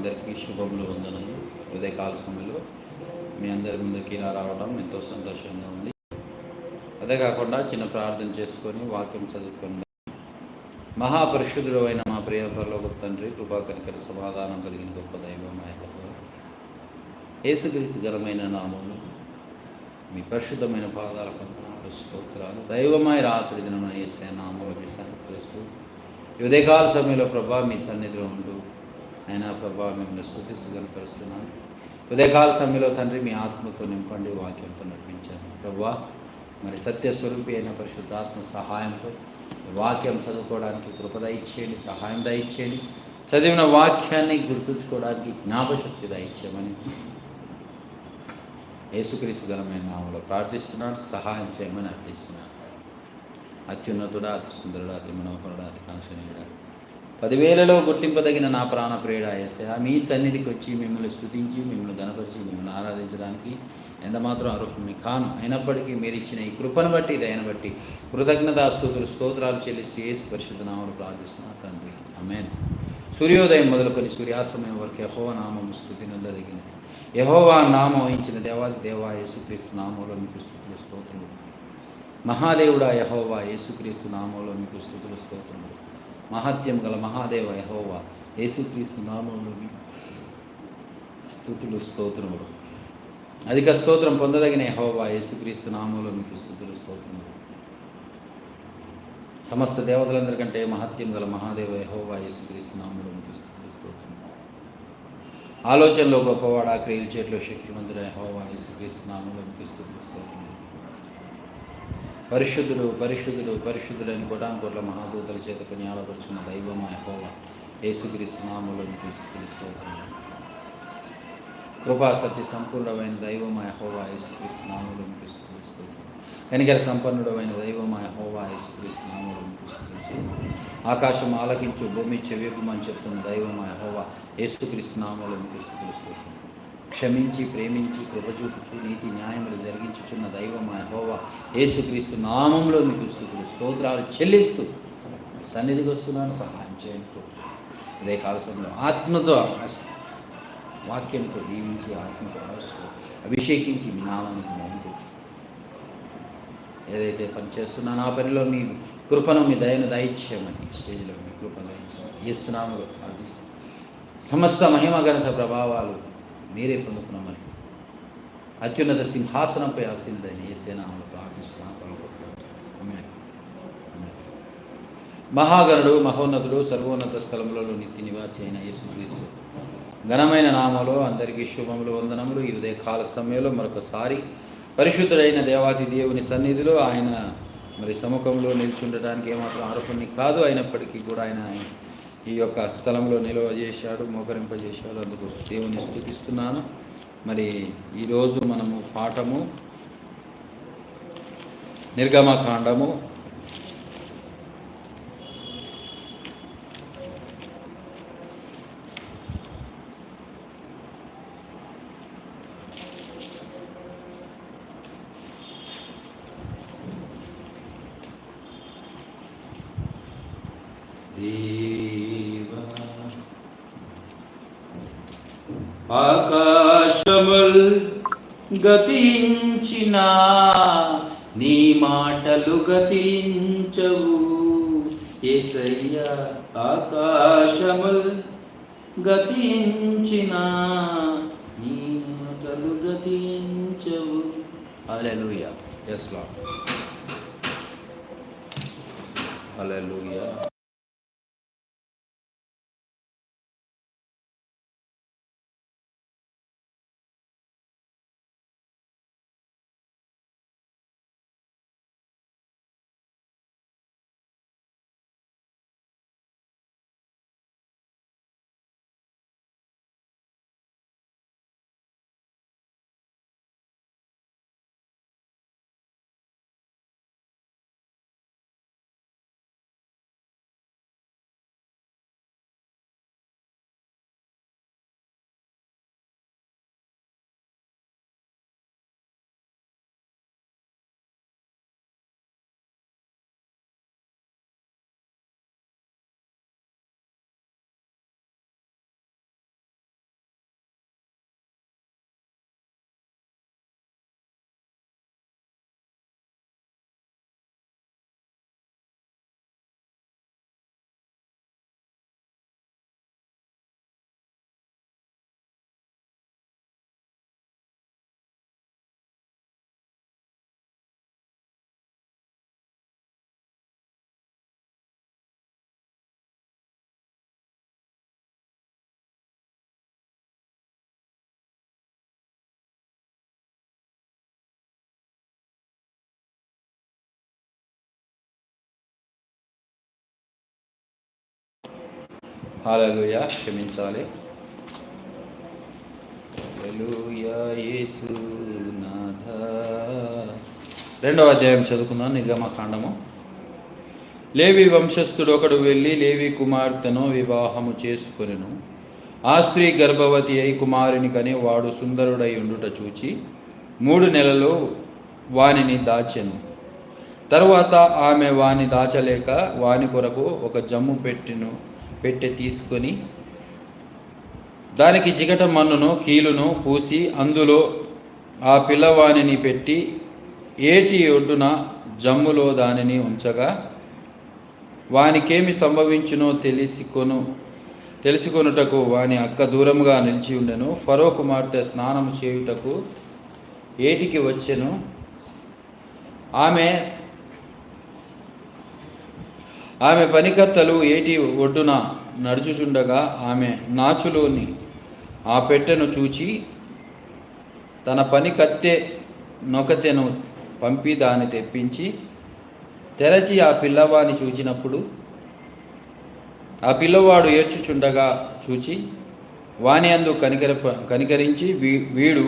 అందరికీ శుభములు వందనము ఉదయకాల సమయంలో మీ అందరి ముందుకి ఇలా రావడం ఎంతో సంతోషంగా ఉంది. అదే కాకుండా చిన్న ప్రార్థన చేసుకొని వాక్యం చదువుకొని. మహాపరిశుద్ధుడు అయిన మా ప్రియ పరలోక తండ్రి కృపాకరికర సమాధానం కలిగిన గొప్ప దైవం యేసుక్రీస్తు ఘనమైన నామములు మీ పరిశుద్ధమైన పాదాల కొందనాలు స్తోత్రాలు. దైవమై రాత్రి దినం ఏసే నామములు మీ సన్నిధిస్తూ ఉదయకాల సమయంలో ప్రభా మీ సన్నిధిలో ఉండు. అయినా ప్రభా మిమ్మల్ని స్థుతిస్తూ కనపరుస్తున్నాను. ఉదయకాల సమయంలో తండ్రి మీ ఆత్మతో నింపండి వాక్యంతో నడిపించాను ప్రభా మరి సత్యస్వరూపి అయిన పరిశుద్ధాత్మ సహాయంతో వాక్యం చదువుకోవడానికి కృప దయచేయండి సహాయం దయచేయండి చదివిన వాక్యాన్ని గుర్తుంచుకోవడానికి జ్ఞాపశక్తి దయచేయమని యేసుక్రీస్తు ఘనమైన నామంలో ప్రార్థిస్తున్నాను. సహాయం చేయమని అర్థిస్తున్నాను. అత్యున్నతుడా అతి సుందరుడా అతి మనోహరుడా అతి కాంక్షణీయుడా పదివేలలో గుర్తింపదగిన నా ప్రాణ ప్రేడ ఏసయా మీ సన్నిధికి వచ్చి మిమ్మల్ని స్థుతించి మిమ్మల్ని గణపరిచి మిమ్మల్ని ఆరాధించడానికి ఎంతమాత్రం అర్హుని కాను. అయినప్పటికీ మీరు ఇచ్చిన ఈ కృపను బట్టి దయను బట్టి కృతజ్ఞతా స్థుతులు స్తోత్రాలు చెల్లిసి ఏసు పరిశుద్ధ నామను ప్రార్థిస్తున్నా తండ్రి. అమేన్ సూర్యోదయం మొదలుకొని సూర్యాస్తమయం వరకు యహోవ నామం స్థుతి నొందదగినది. యహోవా నామం వహించిన దేవాది దేవా యేసుక్రీస్తు నామంలో మీకు స్థుతులు స్తోత్రములు. మహాదేవుడా యహోవా యేసుక్రీస్తు నామంలో మీకు స్థుతులు స్తోత్రములు. మహత్యం గల మహాదేవ యహోవా యేసుక్రీస్తు నామంలోని స్థుతులు స్తోత్రములు. అధిక స్తోత్రం పొందదగిన యహోవా యేసుక్రీస్తు నామంలో మీకు స్థుతులు స్తోత్రములు. సమస్త దేవతలందరికంటే మహత్యం గల మహాదేవ యహోవా యేసుక్రీస్తు నామంలో మీకు స్థుతులు స్తోత్రములు. ఆలోచనలో గొప్పవాడ క్రియలు చేతిలో శక్తివంతుడ యహోవా యేసుక్రీస్తు నామంలో మీకు స్థుతులు స్తోత్రములు. పరిశుద్ధుడు పరిశుద్ధుడు పరిశుద్ధుడు అని కోటాను కోట్ల మహాదూతల చేత కొని దైవమా యహోవా యేసుక్రీస్తు నామంలో మీకు కృపా సత్య సంపూర్ణమైన దైవమా యహోవా యేసుక్రీస్తు నామంలో మీకు స్థుతులు కనికర సంపన్నుడమైన దైవమా యహోవా యేసుక్రీస్తు నామంలో మీకు స్థుతులు ఆకాశం ఆలకించు భూమి చెవిపుమని చెప్తున్న దైవమా యహోవా యేసుక్రీస్తు నామంలో మీకు స్థుతులు క్షమించి ప్రేమించి కృప చూపుచు నీతి న్యాయములు జరిగించుచున్న దైవం యహోవా యేసుక్రీస్తు నామంలో మీకు స్థుతులు స్తోత్రాలు చెల్లిస్తూ సన్నిధికి వస్తున్నాను. సహాయం చేయండి కృప ఇదే కాలశంలో ఆత్మతో వాక్యంతో దీవించి ఆత్మతో ఆశ- అభిషేకించి మీ నామానికి న్యాయం తెచ్చు ఏదైతే పని చేస్తున్నానో ఆ పనిలో మీ కృపను మీ దయను దయచేయమని స్టేజ్లో మీ కృప దయచేయమని ఇస్తున్నాము ప్రార్థిస్తాం సమస్త మహిమ గ్రంథ ప్రభావాలు మీరే పొందుకున్నామని అత్యున్నత సింహాసనంపై ఆసిందని ఏసేనామలు ప్రార్థిస్తున్నాం మహాగణుడు మహోన్నతుడు సర్వోన్నత స్థలములలో నిత్య నివాసి అయిన యేసుక్రీస్తు. ఘనమైన నామలో అందరికీ శుభములు వందనములు. ఈ ఉదయ కాల సమయంలో మరొకసారి పరిశుద్ధుడైన దేవాతి దేవుని సన్నిధిలో ఆయన మరి సముఖంలో నిల్చుండటానికి ఏమాత్రం అర్హుని కాదు. అయినప్పటికీ కూడా ఆయన ఈ యొక్క స్థలంలో నిల్వ చేశాడు మోకరింపజేశాడు. అందుకు దేవుని స్థుతిస్తున్నాను మరి ఈరోజు మనము పాఠము నిర్గమకాండము దేవా ఆకాశముల్ గతించిన నీ మాటలు గతించవు. ఏసయ్యా ఆకాశముల్ గతించిన నీ మాటలు గతించవు. Hallelujah. Yes lord hallelujah. Hallelujah క్షమించాలి. రెండవ అధ్యాయం చదువుకుందాం నిర్గమకాండము లేవి వంశస్థుడు ఒకడు వెళ్ళి లేవి కుమార్తెను వివాహము చేసుకొనెను. ఆ స్త్రీ గర్భవతి అయి కుమారుని కని వాడు సుందరుడై ఉండుట చూచి మూడు నెలలు వానిని దాచెను. తరువాత ఆమె వాని దాచలేక వాని కొరకు ఒక జమ్ము పెట్టిను. పెట్టె తీసుకొని దానికి జిగట మన్నును కీలును పూసి అందులో ఆ పిల్లవానిని పెట్టి ఏటి ఒడ్డున జమ్ములో దానిని ఉంచగా వానికేమి సంభవించునో తెలిసికొను తెలుసుకొనుటకు వాని అక్క దూరముగా నిలిచి ఉండెను. ఫరో కుమార్తె స్నానం చేయుటకు ఏటికి వచ్చెను? ఆమె ఆమె పనికత్తలు ఏటి ఒడ్డున నడుచుచుండగా ఆమె నాచులోని ఆ పెట్టెను చూచి తన పని కత్తె నొకతెను పంపి దాన్ని తెప్పించి తెరచి ఆ పిల్లవాని చూచినప్పుడు ఆ పిల్లవాడు ఏడ్చుచుండగా చూచి వాని అందు కనికర కనికరించి వీ- వీడు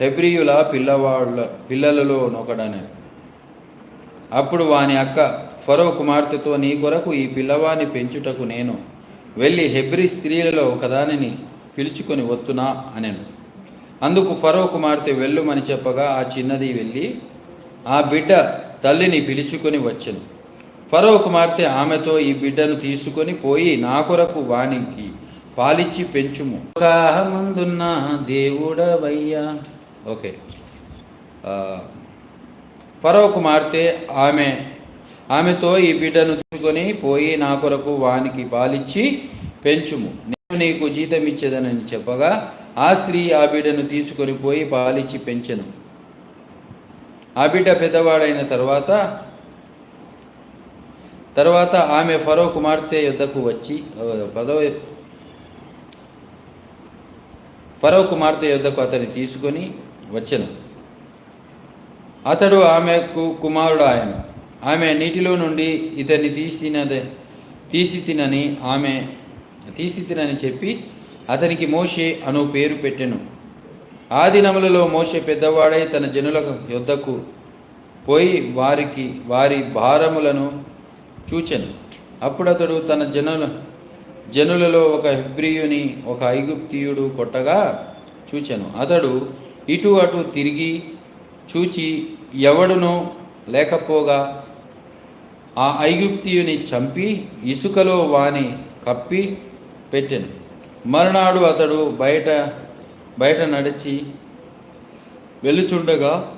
హెబ్రియుల పిల్లవాళ్ళ పిల్లలలో నొకడనే అప్పుడు వాని అక్క ఫరో కుమార్తెతో నీ కొరకు ఈ పిల్లవాని పెంచుటకు నేను వెళ్ళి హెబ్రి స్త్రీలలో ఒకదానిని పిలుచుకొని వత్తునా అనెను. అందుకు ఫరో కుమార్తె వెళ్ళుమని చెప్పగా ఆ చిన్నది వెళ్ళి ఆ బిడ్డ తల్లిని పిలుచుకొని వచ్చెను. ఫరో కుమార్తె ఆమెతో ఈ బిడ్డను తీసుకొని పోయి నా కొరకు వానికి పాలిచ్చి పెంచుము. మందున్న దేవుడవయ్యా. ఓకే. ఫరో కుమార్తె ఆమె ఆమెతో ఈ బిడ్డను తీసుకొని పోయి నా కొరకు వానికి పాలిచ్చి పెంచుము. నేను నీకు జీతం ఇచ్చేదనని చెప్పగా ఆ స్త్రీ ఆ బిడ్డను తీసుకొని పోయి పాలిచ్చి పెంచెను. ఆ బిడ్డ పెద్దవాడైన తర్వాత తర్వాత ఆమె ఫరో కుమార్తె యుద్ధకు వచ్చి ఆ, పదో ఫరో కుమార్తె యుద్ధకు అతన్ని తీసుకొని వచ్చెను. అతడు ఆమెకు కుమారుడు ఆయన. ఆమె నీటిలో నుండి ఇతన్ని తీసినదే తీసి తినని ఆమె తీసి తినని చెప్పి అతనికి మోషే అను పేరు పెట్టెను. ఆ దినములలో మోషే పెద్దవాడై తన జనుల యొద్దకు పోయి వారికి వారి భారములను చూచెను. అప్పుడు అతడు తన జనుల జనులలో ఒక హెబ్రియుని ఒక ఐగుప్తియుడు కొట్టగా చూచెను. అతడు ఇటు అటు తిరిగి చూచి ఎవడునో లేకపోగా ఆ ఐగుప్తియుని చంపి ఇసుకలో వాని కప్పి పెట్టెను. మరునాడు అతడు బయట బయట నడిచి వెళ్ళుచుండగా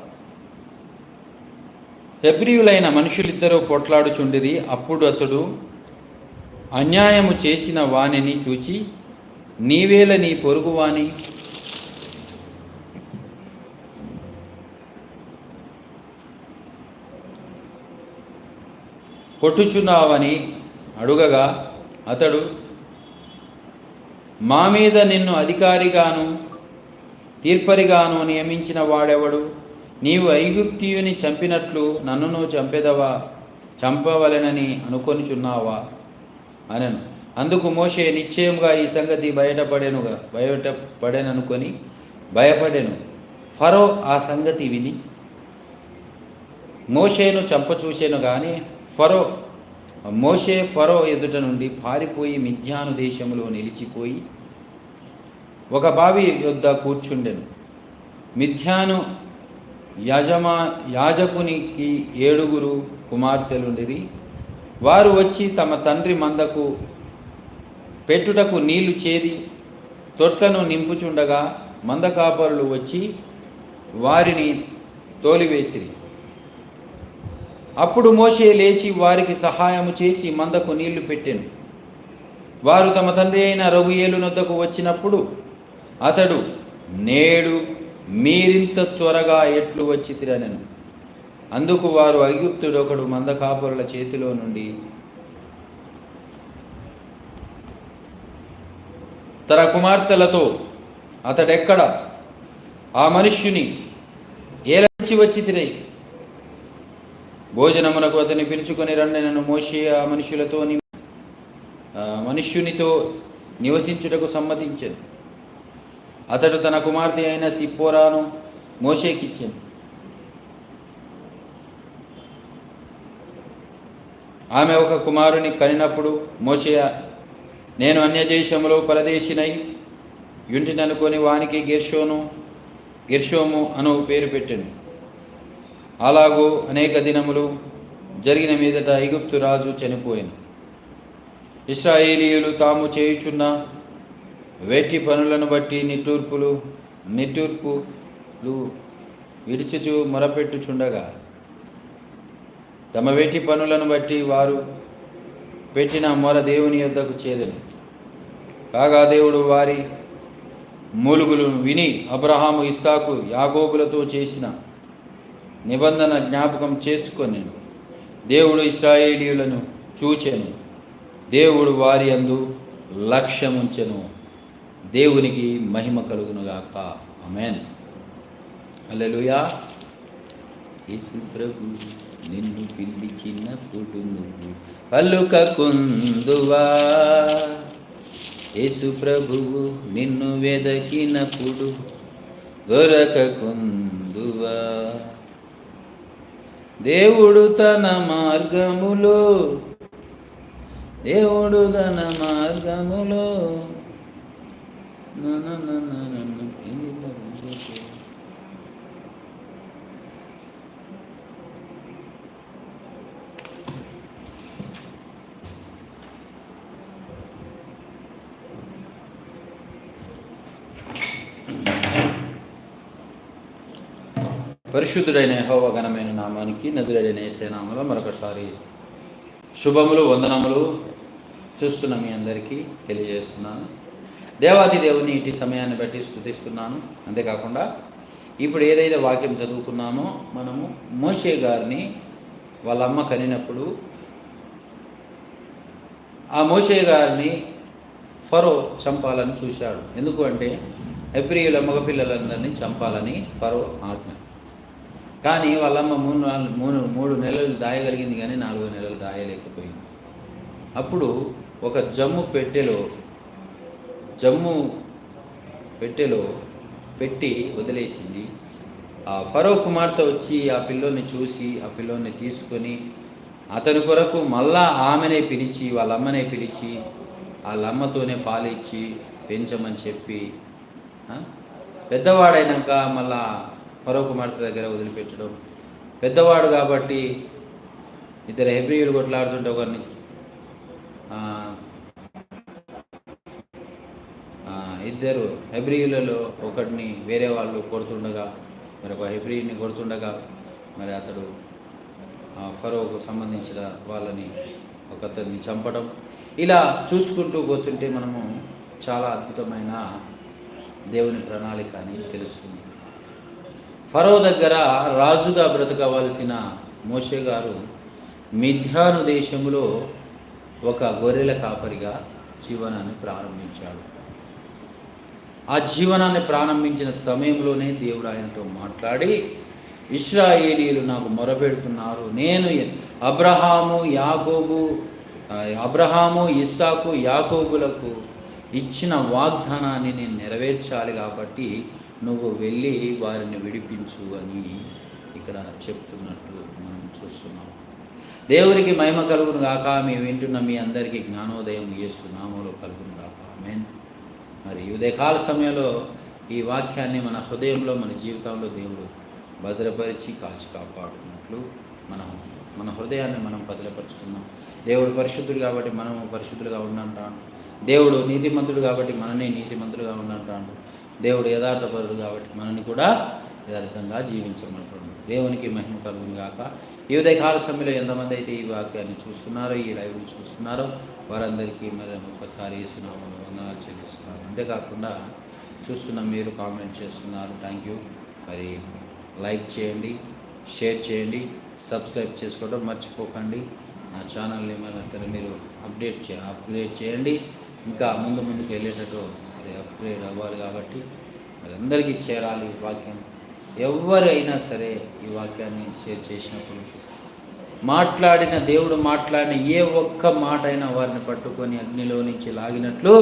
హెబ్రియులైన మనుషులిద్దరూ పొట్లాడుచుండిరి. అప్పుడు అతడు అన్యాయము చేసిన వానిని చూచి నీవేల నీ పొరుగువాని కొట్టుచున్నావని అడుగగా అతడు మా మీద నిన్ను అధికారిగాను తీర్పరిగాను నియమించిన వాడెవడు? నీవు ఐగుప్తియుని చంపినట్లు నన్నును చంపెదవా? చంపవలెనని అనుకొనిచున్నావా? అనను. అందుకు మోషే నిశ్చయముగా ఈ సంగతి బయటపడెనుగా బయటపడెననుకొని భయపడెను. ఫరో ఆ సంగతి విని మోషేను చంపచూసేను కానీ ఫరో మోషే ఫరో ఎదుట నుండి పారిపోయి మిథ్యాను దేశంలో నిలిచిపోయి ఒక బావి యొద్ద కూర్చుండెను. మిథ్యాను యజమా యాజకునికి ఏడుగురు కుమార్తెలుండిరి. వారు వచ్చి తమ తండ్రి మందకు పెట్టుటకు నీళ్ళు చేది తొట్లను నింపుచుండగా మందకాపరులు వచ్చి వారిని తోలివేసిరి. అప్పుడు మోషే లేచి వారికి సహాయము చేసి మందకు నీళ్ళు పెట్టెను. వారు తమ తండ్రి అయిన రఘుయేలు నొద్దకు వచ్చినప్పుడు అతడు నేడు మీరింత త్వరగా ఎట్లు వచ్చి అందుకు వారు ఐగుప్తుడు ఒకడు మందకాపురుల చేతిలో నుండి తన కుమార్తెలతో అతడెక్కడ? ఆ మనుష్యుని ఏలంచి వచ్చి భోజనమునకు అతన్ని పిలుచుకొని రండి. నన్ను మోషే ఆ మనుషులతో మనుష్యునితో నివసించుటకు సమ్మతించాను. అతడు తన కుమార్తె అయిన సిప్పోరాను మోషేకిచ్చాను. ఆమె ఒక కుమారుని కనినప్పుడు మోషయ నేను అన్యదేశంలో పరదేశినై యుంటిననుకొని వానికి గిర్షోను గిర్షోము అను పేరు పెట్టాను. అలాగూ అనేక దినములు జరిగిన మీదట ఐగుప్తు రాజు చనిపోయింది. ఇస్రాయేలీయులు తాము చేయుచున్న వేటి పనులను బట్టి నిట్టూర్పులు నిట్టూర్పులు విడిచుచు మొరపెట్టుచుండగా తమ వేటి పనులను బట్టి వారు పెట్టిన మొర దేవుని యొద్దకు చేరను కాగా దేవుడు వారి మూలుగులు విని అబ్రహాము ఇస్సాకు యాగోబులతో చేసిన నిబంధన జ్ఞాపకం చేసుకొని దేవుడు ఇస్రాయేలీయులను చూచెను. దేవుడు వారి అందు లక్ష్యముంచెను. దేవునికి మహిమ కలుగునుగాక. అమెన్ అల్లెలుయా యేసు ప్రభు నిన్ను పిలిచినప్పుడు నువ్వు పలుకకుందువా? యేసు ప్రభువు నిన్ను వెదకినప్పుడు దొరకకుందువా? దేవుడు తన మార్గములో. దేవుడు తన మార్గములో. నన్న నా నా నా నా నా. ఏంది ఇట్లా ఉంది? పరిశుద్ధుడైన యెహోవా ఘనమైన నామానికి నదులైన ఏసే మరొకసారి శుభములు వందనములు చూస్తున్న మీ అందరికీ తెలియజేస్తున్నాను. దేవాది దేవుని ఇటు సమయాన్ని బట్టి స్థుతిస్తున్నాను అంతేకాకుండా ఇప్పుడు ఏదైతే వాక్యం చదువుకున్నామో మనము మోషే గారిని వాళ్ళ అమ్మ కనినప్పుడు ఆ మోషే గారిని ఫరో చంపాలని చూశాడు. ఎందుకు అంటే ఎబ్రియుల మగపిల్లలందరినీ చంపాలని ఫరో ఆజ్ఞ కానీ వాళ్ళమ్మ మూడు నాలుగు మూడు మూడు నెలలు దాయగలిగింది కానీ నాలుగో నెలలు దాయలేకపోయింది. అప్పుడు ఒక జమ్ము పెట్టెలో జమ్ము పెట్టెలో పెట్టి వదిలేసింది. ఆ ఫరో కుమార్తె వచ్చి ఆ పిల్లోని చూసి ఆ పిల్లోని తీసుకొని అతని కొరకు మళ్ళా ఆమెనే పిలిచి వాళ్ళ అమ్మనే పిలిచి వాళ్ళమ్మతోనే పాలిచ్చి పెంచమని చెప్పి పెద్దవాడైనాక మళ్ళా ఫరో కుమార్తె దగ్గర వదిలిపెట్టడం. పెద్దవాడు కాబట్టి ఇద్దరు హెబ్రియులు కొట్లాడుతుంటే ఒకరిని ఇద్దరు హెబ్రియులలో ఒకటిని వేరే వాళ్ళు కొడుతుండగా మరి ఒక హెబ్రియుని కొడుతుండగా మరి అతడు ఫరోకు సంబంధించిన వాళ్ళని ఒకతన్ని చంపడం. ఇలా చూసుకుంటూ పోతుంటే మనము చాలా అద్భుతమైన దేవుని ప్రణాళిక అని తెలుస్తుంది. ఫరో దగ్గర రాజుగా బ్రతకవలసిన మోషే గారు మిథ్యాను దేశంలో ఒక గొర్రెల కాపరిగా జీవనాన్ని ప్రారంభించాడు. ఆ జీవనాన్ని ప్రారంభించిన సమయంలోనే దేవుడు ఆయనతో మాట్లాడి ఇస్రాయేలీలు నాకు మొరపెడుతున్నారు. నేను అబ్రహాము యాకోబు అబ్రహాము ఇస్సాకు యాకోబులకు ఇచ్చిన వాగ్దానాన్ని నేను నెరవేర్చాలి కాబట్టి నువ్వు వెళ్ళి వారిని విడిపించు అని ఇక్కడ చెప్తున్నట్లు మనం చూస్తున్నాం. దేవునికి మహిమ కలుగును గాక. మేము వింటున్న మీ అందరికీ జ్ఞానోదయం యేసు నామంలో కలుగును గాక. మేన్ మరి ఉదయకాల సమయంలో ఈ వాక్యాన్ని మన హృదయంలో మన జీవితంలో దేవుడు భద్రపరిచి కాచి కాపాడుతున్నట్లు మనం మన హృదయాన్ని మనం భద్రపరుచుకుందాం. దేవుడు పరిశుద్ధుడు కాబట్టి మనం పరిశుద్ధులుగా ఉండంటాడు. దేవుడు నీతిమంతుడు కాబట్టి మననే నీతిమంతులుగా ఉండంటాడు. దేవుడు యథార్థపరుడు కాబట్టి మనని కూడా యథార్థంగా జీవించమంటాడు దేవునికి మహిమ కలుగును గాక. ఈ ఉదయకాల సమయంలో ఎంతమంది అయితే ఈ వాక్యాన్ని చూస్తున్నారో ఈ లైవ్ని చూస్తున్నారో వారందరికీ మరి ఒకసారి వేస్తున్నాము వందనాలు చెల్లిస్తున్నారు అంతేకాకుండా చూస్తున్న మీరు కామెంట్ చేస్తున్నారు. Thank you. మరి లైక్ చేయండి షేర్ చేయండి సబ్స్క్రైబ్ చేసుకోవడం మర్చిపోకండి. నా ఛానల్ని మన మీరు అప్డేట్ చే అప్గ్రేడ్ చేయండి. ఇంకా ముందు ముందుకు వెళ్ళేటట్టు అది అప్గ్రేడ్ అవ్వాలి కాబట్టి మరి అందరికీ చేరాలి ఈ వాక్యం. ఎవరైనా సరే ఈ వాక్యాన్ని షేర్ చేసినప్పుడు మాట్లాడిన దేవుడు మాట్లాడిన ఏ ఒక్క మాట అయినా వారిని పట్టుకొని అగ్నిలో నుంచి లాగినట్లు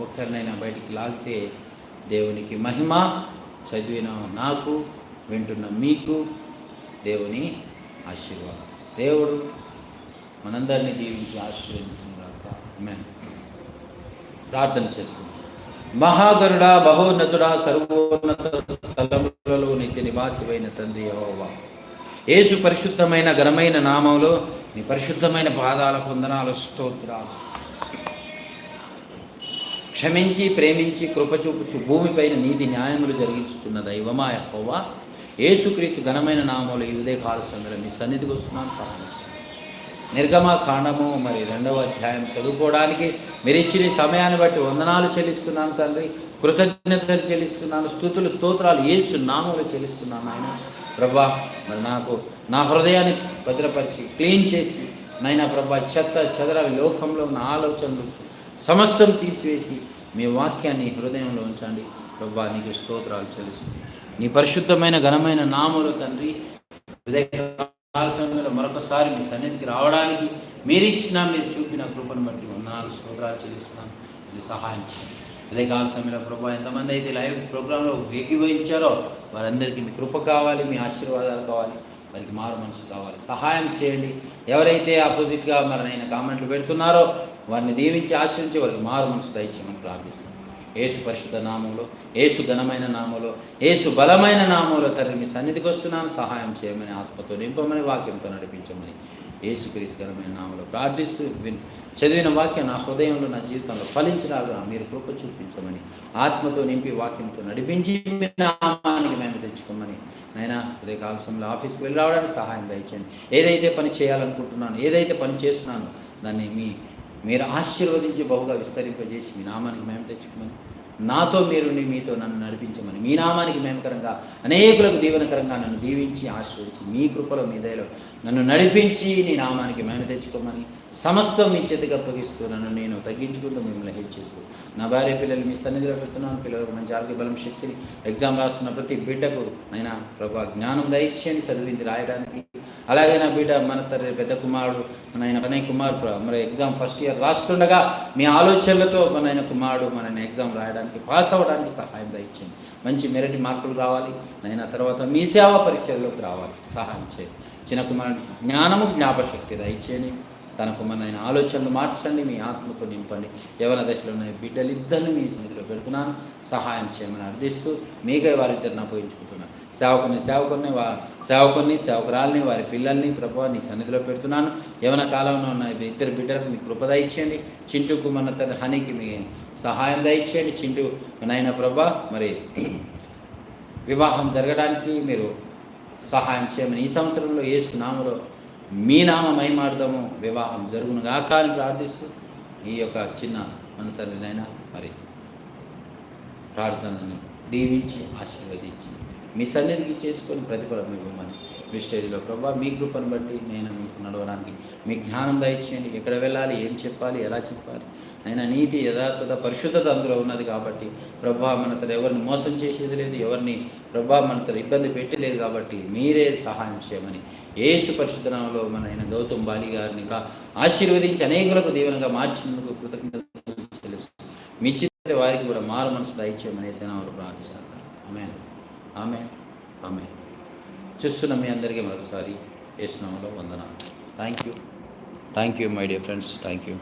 ఒక్కరినైనా బయటికి లాగితే దేవునికి మహిమ చదివిన నాకు వింటున్న మీకు దేవుని ఆశీర్వాదం. దేవుడు మనందరినీ దీవించి ఆశీర్వదించుగాక మేన్ ప్రార్థన చేసుకుందాం. మహాగరుడా బహోన్నతుడా సర్వోన్నత స్థలములలో నిత్య నివాసివైన తండ్రి యహోవా. యేసు పరిశుద్ధమైన ఘనమైన నామంలో మీ పరిశుద్ధమైన పాదాల పొందనాలు స్తోత్రాలు. క్షమించి ప్రేమించి కృపచూపుచు భూమిపైన నీతి న్యాయములు జరిగించుచున్న దైవమా యహోవా. యేసుక్రీస్తు ఘనమైన నామంలో ఈ ఉదయ కాల సమయంలో మీ సన్నిధికి వస్తున్నాను సహాయం నిర్గమకాండము నిర్గమ కాండము మరి రెండవ అధ్యాయం చదువుకోవడానికి మీరు ఇచ్చిన సమయాన్ని బట్టి వందనాలు చెల్లిస్తున్నాను తండ్రి కృతజ్ఞతలు చెల్లిస్తున్నాను స్థుతులు స్తోత్రాలు ఏసు నామలు చెల్లిస్తున్నాను ఆయన ప్రభా మరి నాకు నా హృదయాన్ని భద్రపరిచి క్లీన్ చేసి నైనా ప్రభా చెత్త చెదర లోకంలో ఉన్న ఆలోచనలు సమస్యను తీసివేసి మీ వాక్యాన్ని హృదయంలో ఉంచండి. ప్రభా నీకు స్తోత్రాలు చెల్లిస్తుంది నీ పరిశుద్ధమైన ఘనమైన నామలు తండ్రి సమయంలో మరొకసారి మీ సన్నిధికి రావడానికి మీరు ఇచ్చిన మీరు చూపిన కృపను బట్టి వందనాలు స్తోత్రాలు చెల్లిస్తున్నాను మీరు సహాయం చేయండి. కాల సమయంలో ప్రభా ఎంతమంది అయితే లైవ్ ప్రోగ్రాంలో ఏకీభవించారో వారందరికీ మీ కృప కావాలి మీ ఆశీర్వాదాలు కావాలి వారికి మారు మనసు కావాలి. సహాయం చేయండి. ఎవరైతే ఆపోజిట్గా మరి నేను కామెంట్లు పెడుతున్నారో వారిని దీవించి ఆశ్రయించి వారికి మారు మనసు దయచేయమని ప్రార్థిస్తున్నాను ఏసు పరిశుద్ధ నామంలో ఏసు ఘనమైన నామంలో ఏసు బలమైన నామంలో తండ్రి మీ సన్నిధికి వస్తున్నాను. సహాయం చేయమని ఆత్మతో నింపమని వాక్యంతో నడిపించమని ఏసు క్రీస్తు ఘనమైన నామంలో ప్రార్థిస్తూ విన్ చదివిన వాక్యం నా హృదయంలో నా జీవితంలో ఫలించలాగా మీరు కృప చూపించమని ఆత్మతో నింపి వాక్యంతో నడిపించి మీ నామానికి మేము తెచ్చుకోమని నైనా ఉదయ కాల సమయంలో ఆఫీస్కి వెళ్ళి రావడానికి సహాయం దయచేయండి. ఏదైతే పని చేయాలనుకుంటున్నాను ఏదైతే పని చేస్తున్నానో దాన్ని మీ మీరు ఆశీర్వదించి బహుగా విస్తరింపజేసి మీ నామానికి మేము తెచ్చుకోమని నాతో మీరుండి మీతో నన్ను నడిపించమని. మీ నామానికి మేమకరంగా అనేకులకు దీవెనకరంగా నన్ను దీవించి ఆశ్రయించి మీ కృపలో మీ దయలో నన్ను నడిపించి నీ నామానికి మేము తెచ్చుకోమని సమస్తం మీ చేతికి అప్పగిస్తూ నన్ను నేను తగ్గించుకుంటూ మిమ్మల్ని హెచ్చిస్తూ నా భార్య పిల్లలు మీ సన్నిధిలో పెడుతున్నాను. పిల్లలకు మంచి ఆరోగ్య బలం శక్తిని ఎగ్జామ్ రాస్తున్న ప్రతి బిడ్డకు నైనా ప్రభా జ్ఞానం దయచేయని చదివింది రాయడానికి. అలాగే నా బిడ్డ మన తర పెద్ద కుమారుడు మన ఆయన ప్రణయ్ కుమార్ మరి ఎగ్జామ్ ఫస్ట్ ఇయర్ రాస్తుండగా మీ ఆలోచనలతో మన ఆయన కుమారుడు మన ఎగ్జామ్ రాయడానికి పాస్ అవ్వడానికి సహాయం దయచేయండి. మంచి మెరటి మార్కులు రావాలి. నైనా తర్వాత మీ సేవా పరిచయలోకి రావాలి. సహాయం చేయండి. చిన్న కుమారుడికి జ్ఞానము జ్ఞాపశక్తి దయచేయండి. తనకు మన ఆలోచనలు మార్చండి మీ ఆత్మతో నింపండి. యవన దశలో ఉన్న బిడ్డలిద్దరిని మీ సన్నిధిలో పెడుతున్నాను. సహాయం చేయమని అర్థిస్తూ మీకే వారిద్దరిని అప్పగించుకుంటున్నాను. సేవకుని సేవకుని వా సేవకుని సేవకురాల్ని వారి పిల్లల్ని ప్రభావ నీ సన్నిధిలో పెడుతున్నాను. యవన కాలంలో ఉన్న ఇద్దరు బిడ్డలకు మీ కృప దయచేయండి. చింటూకు మన తన హనీకి మీ సహాయం దయచేయండి. చింటూ నాయన ప్రభా మరి వివాహం జరగడానికి మీరు సహాయం చేయమని ఈ సంవత్సరంలో యేసు నామలో మీ నామ మహిమార్థము వివాహం జరుగును గాక అని ప్రార్థిస్తూ ఈ యొక్క చిన్న మన తండ్రినైనా మరి ప్రార్థనను దీవించి ఆశీర్వదించి మీ సన్నిధికి చేసుకొని ప్రతిఫలం ఇవ్వమని మీ స్టేజ్లో ప్రభా మీ కృపను బట్టి నేను మీకు నడవడానికి మీ జ్ఞానం దయచేయండి. ఎక్కడ వెళ్ళాలి ఏం చెప్పాలి ఎలా చెప్పాలి? నేను నీతి యథార్థత పరిశుద్ధత అందులో ఉన్నది కాబట్టి ప్రభా మనతో ఎవరిని మోసం చేసేది లేదు ఎవరిని ప్రభా మనతో ఇబ్బంది పెట్టలేదు కాబట్టి మీరే సహాయం చేయమని ఏసు పరిశుద్ధనామలో మన ఆయన గౌతమ్ బాలి గారిని ఇంకా ఆశీర్వదించి అనేకులకు దీవెనగా మార్చినందుకు కృతజ్ఞతలు చెల్లిస్తాను మీ చిత్త వారికి కూడా మారు మనసు దయచేయమనేసి ప్రార్థిస్తాను ఆమె ఆమె ఆమె చూస్తున్న మీ అందరికీ మరొకసారి వేసినామలో వందన thank you thank you my dear friends thank you